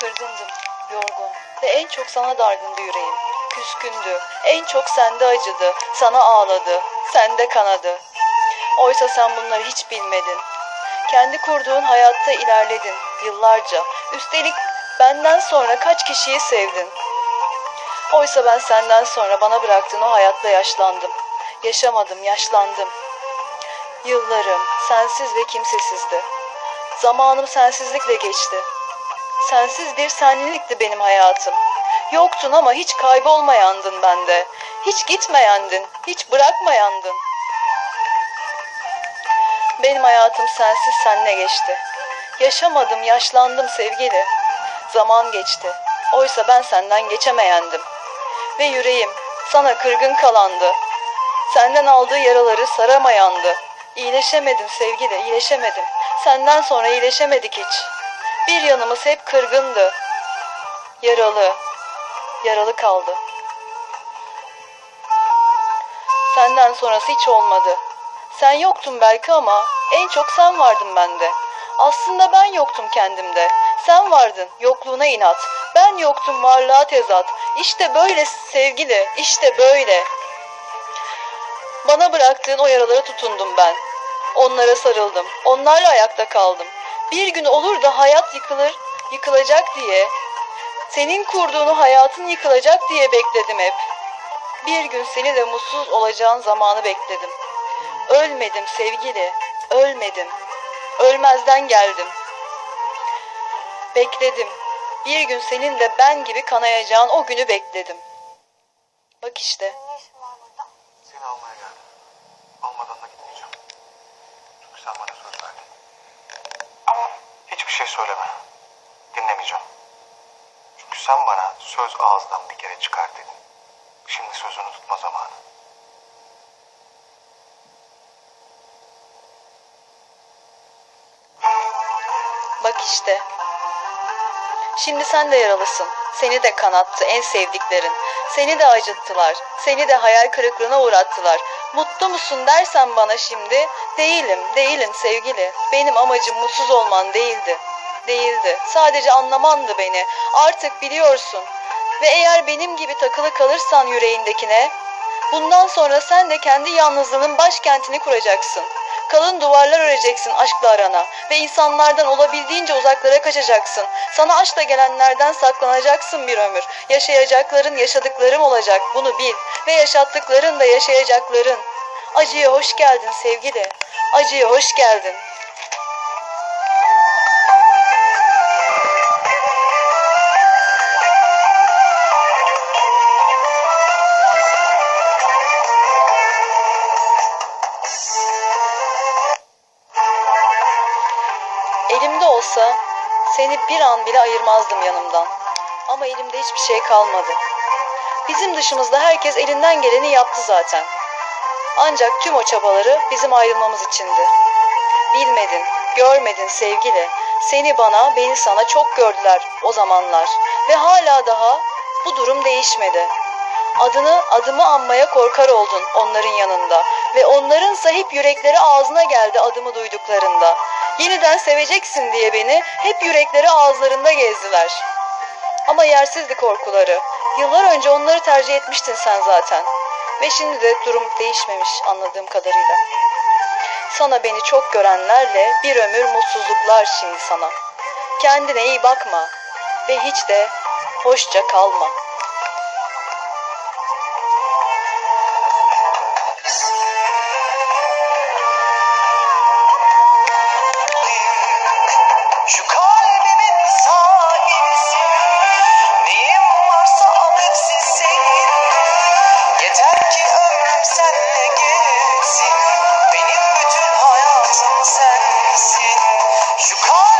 Kırgındım, yorgun ve en çok sana dargındı yüreğim. Küskündü, en çok sende acıdı, sana ağladı, sende kanadı. Oysa sen bunları hiç bilmedin. Kendi kurduğun hayatta ilerledin yıllarca. Üstelik benden sonra kaç kişiyi sevdin. Oysa ben senden sonra bana bıraktığın o hayatta yaşlandım. Yaşamadım, yaşlandım. Yıllarım sensiz ve kimsesizdi. Zamanım sensizlikle geçti. Sensiz bir senlilikti benim hayatım. Yoktun ama hiç kaybolmayandın bende. Hiç gitmeyendin, hiç bırakmayandın. Benim hayatım sensiz senle geçti. Yaşamadım, yaşlandım sevgili. Zaman geçti. Oysa ben senden geçemeyendim. Ve yüreğim sana kırgın kalandı. Senden aldığı yaraları saramayandı. İyileşemedim sevgili, iyileşemedim. Senden sonra iyileşemedik hiç. Bir yanımız hep kırgındı. Yaralı, yaralı kaldı. Senden sonrası hiç olmadı. Sen yoktun belki ama en çok sen vardın bende. Aslında ben yoktum kendimde. Sen vardın, yokluğuna inat. Ben yoktum, varlığa tezat. İşte böyle sevgili, işte böyle. Bana bıraktığın o yaralara tutundum ben. Onlara sarıldım. Onlarla ayakta kaldım. Bir gün olur da hayat yıkılır, yıkılacak diye, senin kurduğunu hayatın yıkılacak diye bekledim hep. Bir gün seni de mutsuz olacağın zamanı bekledim. Ölmedim sevgili, ölmedim. Ölmezden geldim. Bekledim. Bir gün senin de ben gibi kanayacağın o günü bekledim. Bak işte. Seni almaya geldim. Almadan da gitmeyeceğim. Çünkü sen bana söz verdin. Şey söyleme. Dinlemeyeceğim. Çünkü sen bana söz ağızdan bir kere çıkar dedin. Şimdi sözünü tutma zamanı. Bak işte. Şimdi sen de yaralısın. Seni de kanattı en sevdiklerin. Seni de acıttılar. Seni de hayal kırıklığına uğrattılar. Mutlu musun dersen bana şimdi, değilim, değilim sevgili. Benim amacım mutsuz olman değildi. Değildi. Sadece anlamandı beni. Artık biliyorsun. Ve eğer benim gibi takılı kalırsan yüreğindekine, bundan sonra sen de kendi yalnızlığının başkentini kuracaksın. Kalın duvarlar öreceksin aşkla arana ve insanlardan olabildiğince uzaklara kaçacaksın. Sana aşkla gelenlerden saklanacaksın bir ömür. Yaşayacakların yaşadıklarım olacak bunu bil ve yaşattıkların da yaşayacakların. Acıya hoş geldin sevgili. Acıya hoş geldin. Seni bir an bile ayırmazdım yanımdan. Ama elimde hiçbir şey kalmadı. Bizim dışımızda herkes elinden geleni yaptı zaten. Ancak tüm o çabaları bizim ayrılmamız içindi. Bilmedin, görmedin sevgili. Seni bana, beni sana çok gördüler o zamanlar. Ve hala daha bu durum değişmedi. Adını, adımı anmaya korkar oldun onların yanında. Ve onların hep yürekleri ağzına geldi adımı duyduklarında. Yeniden seveceksin diye beni hep yürekleri ağızlarında gezdiler. Ama yersizdi korkuları. Yıllar önce onları tercih etmiştin sen zaten. Ve şimdi de durum değişmemiş anladığım kadarıyla. Sana beni çok görenlerle bir ömür mutsuzluklar şimdi sana. Kendine iyi bakma ve hiç de hoşça kalma. You call